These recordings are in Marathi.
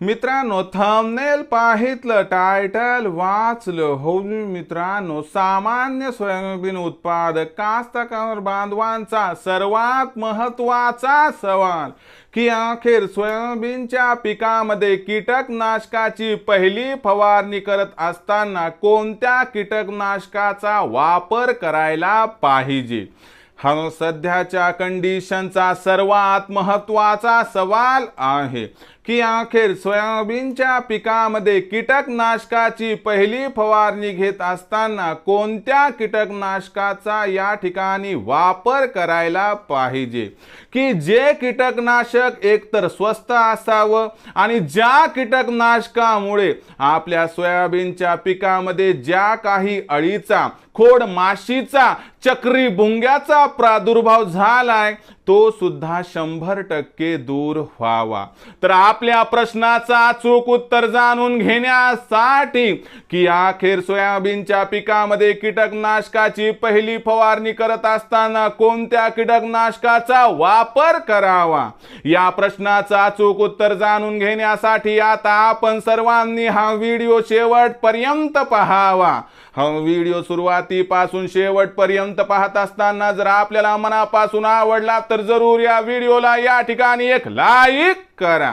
मित्रांनो थंबनेल पाहितलं टायटल वाचलं. हो मित्रांनो सामान्य सोयाबीन उत्पादक कास्तकार बांधवांचा सर्वात महत्त्वाचा सवाल की अखेर सोयाबीनच्या पिकामध्ये कीटकनाशकाची पहिली फवारणी करत असताना कोणत्या कीटकनाशकाचा वापर करायला पाहिजे? हा सध्याच्या कंडिशनचा सर्वात महत्त्वाचा सवाल आहे. की अखेर सोयाबीनच्या पिकामध्ये कीटकनाशकाची पहिली फवारणी घेत असताना कोणत्या कीटकनाशकाचा या ठिकाणी वापर करायला पाहिजे? की जे कीटकनाशक एकतर स्वस्त असावं आणि ज्या कीटकनाशकामुळे आपल्या सोयाबीनच्या पिकामध्ये ज्या काही अळीचा खोड माशीचा चक्री भुंग्याचा प्रादुर्भाव झालाय तो सुद्धा शंभर टक्के दूर व्हावा. तर आपल्या प्रश्नाचा अचूक उत्तर जाणून घेण्यासाठी की अखेर सोयाबीनच्या पिकामध्ये कीटकनाशकाची पहिली फवारणी करत असताना कोणत्या कीटकनाशकाचा वापर करावा? या प्रश्नाचा अचूक उत्तर जाणून घेण्यासाठी आता आपण सर्वांनी हा व्हिडिओ शेवटपर्यंत पहावा. हा व्हिडिओ सुरुवातीपासून शेवटपर्यंत पाहत असताना जर आपल्याला मनापासून आवडला तर जरूर या व्हिडिओला या ठिकाणी एक लाईक करा.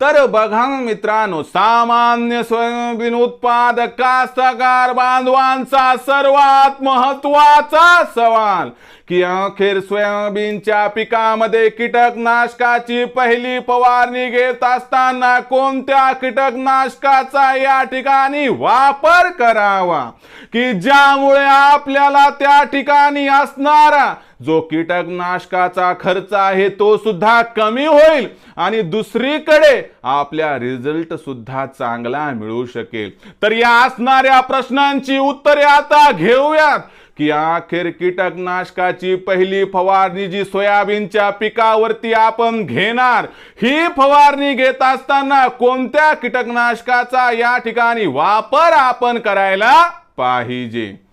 तर बघा मित्रांनो सामान्य सोयाबीन उत्पादक कास्तकार बांधवांचा सर्वात महत्त्वाचा सवाल की अखेर सोयाबीनच्या पिकामध्ये कीटकनाशकाची पहिली फवारणी घेत असताना कोणत्या कीटकनाशकाचा या ठिकाणी वापर करावा? की ज्यामुळे आपल्याला त्या ठिकाणी असणारा जो कीटकनाशकाचा खर्च आहे तो सुद्धा कमी होईल आणि दुसरीकडे आपल्या रिझल्ट सुद्धा चांगला मिळू शकेल. तर या असणाऱ्या प्रश्नांची उत्तरे आता घेऊयात. की अखेर कीटकनाशकाची पहिली फवारणी जी सोयाबीनच्या पिकावरती आपण घेणार ही फवारणी घेत असताना कोणत्या कीटकनाशकाचा या ठिकाणी वापर आपण करायला पाहिजे?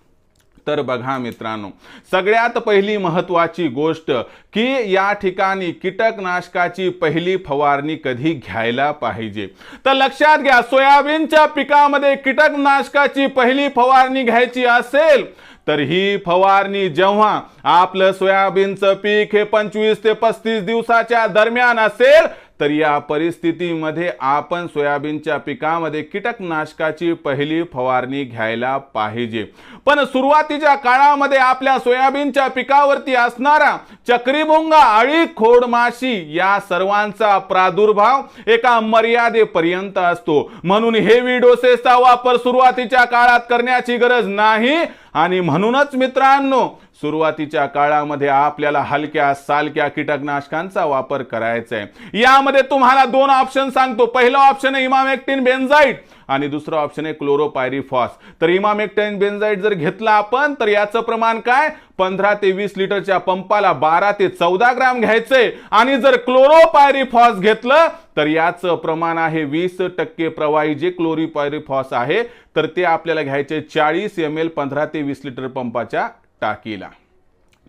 तर बघा मित्रांनो. सगळ्यात पहिली महत्वाची गोष्ट की या ठिकाणी कीटकनाशकाची पहिली फवारणी कधी घ्यायला पाहिजे. तर लक्षात घ्या सोयाबीनच्या पिकामध्ये कीटकनाशकाची पहिली फवारणी घ्यायची असेल तर ही फवारणी जेव्हा आपलं सोयाबीनचं पीक हे पंचवीस ते पस्तीस दिवसाच्या दरम्यान असेल तर या परिस्थितीमध्ये आपण सोयाबीनच्या पिकामध्ये कीटकनाशकाची पहिली फवारणी घ्यायला पाहिजे. पण सुरुवातीच्या काळामध्ये आपल्या सोयाबीनच्या पिकावरती असणारा चक्रीभोंगा अळी खोडमाशी या सर्वांचा प्रादुर्भाव एका मर्यादेपर्यंत असतो. म्हणून हेवी डोसेसचा वापर सुरुवातीच्या काळात करण्याची गरज नाही आणि म्हणूनच मित्रांनो सुरुवातीच्या काळामध्ये आपल्याला हलक्या सालक्या कीटकनाशकांचा वापर करायचा आहे. यामध्ये तुम्हाला दोन ऑप्शन सांगतो. पहिला ऑप्शन आहे इमामेक्टिन बेन्झाईट आणि दुसरं ऑप्शन आहे क्लोरोपायरिफॉस. तर इमामेक्टिन बेन्झाईट जर घेतला आपण तर याचं प्रमाण काय? पंधरा ते वीस लिटरच्या पंपाला बारा ते चौदा ग्राम घ्यायचंय आणि जर क्लोरोपायरिफॉस घेतलं तर याचं प्रमाण आहे वीस टक्के प्रवाही जे क्लोरीपायरिफॉस आहे तर ते आपल्याला घ्यायचे चाळीस एम एल पंधरा ते वीस लिटर पंपाच्या टाकीला.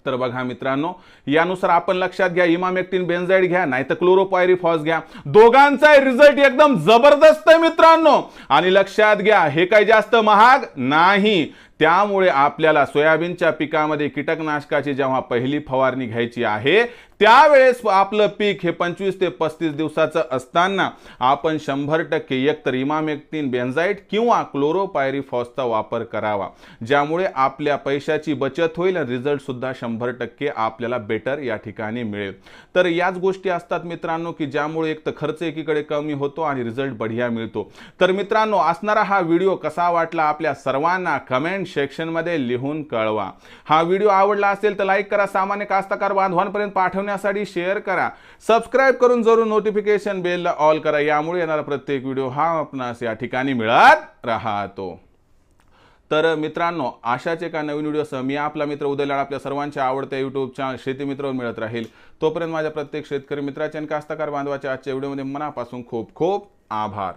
तर बघा मित्रांनो यानुसार आपण लक्षात घ्या इमामेक्टिन बेन्झाईड घ्या नाही तर क्लोरोपायरिफॉस घ्या. दोघांचा रिझल्ट एकदम जबरदस्त आहे मित्रांनो. आणि लक्षात घ्या हे काही जास्त महाग नाही. त्यामुळे आपल्याला सोयाबीनच्या पिकामध्ये कीटकनाशकाची जेव्हा पहिली फवारणी घ्यायची आहे त्यावेळेस आपलं पीक हे पंचवीस ते पस्तीस दिवसाचं असताना आपण शंभर टक्के एकतर इमामेक्टिन बेन्झाईट किंवा क्लोरोपायरीफॉसचा वापर करावा. ज्यामुळे आपल्या पैशाची बचत होईल आणि रिझल्टसुद्धा शंभर टक्के आपल्याला बेटर या ठिकाणी मिळेल. तर याच गोष्टी असतात मित्रांनो की ज्यामुळे एक तर खर्च एकीकडे कमी होतो आणि रिझल्ट बढिया मिळतो. तर मित्रांनो असणारा हा व्हिडिओ कसा वाटला आपल्या सर्वांना कमेंट सेक्शनमध्ये लिहून कळवा. हा व्हिडिओ आवडला असेल तर लाईक करा सामान्य कास्तकार बांधवांपर्यंत पाठवण्यासाठी शेअर करा. सबस्क्राईब करून जरूर नोटिफिकेशन बेलला ऑल करा. यामुळे येणारा प्रत्येक व्हिडिओ हा आपणास या ठिकाणी मिळत राहतो. तर मित्रांनो अशाच एका नवीन व्हिडिओसह मी आपला मित्र उदयलाड आपल्या सर्वांच्या आवडत्या युट्यूब चॅनल शेती मिळत राहील. तोपर्यंत माझ्या प्रत्येक शेतकरी मित्राच्या आणि कास्तकार बांधवाच्या आजच्या व्हिडिओमध्ये मनापासून खूप खूप आभार.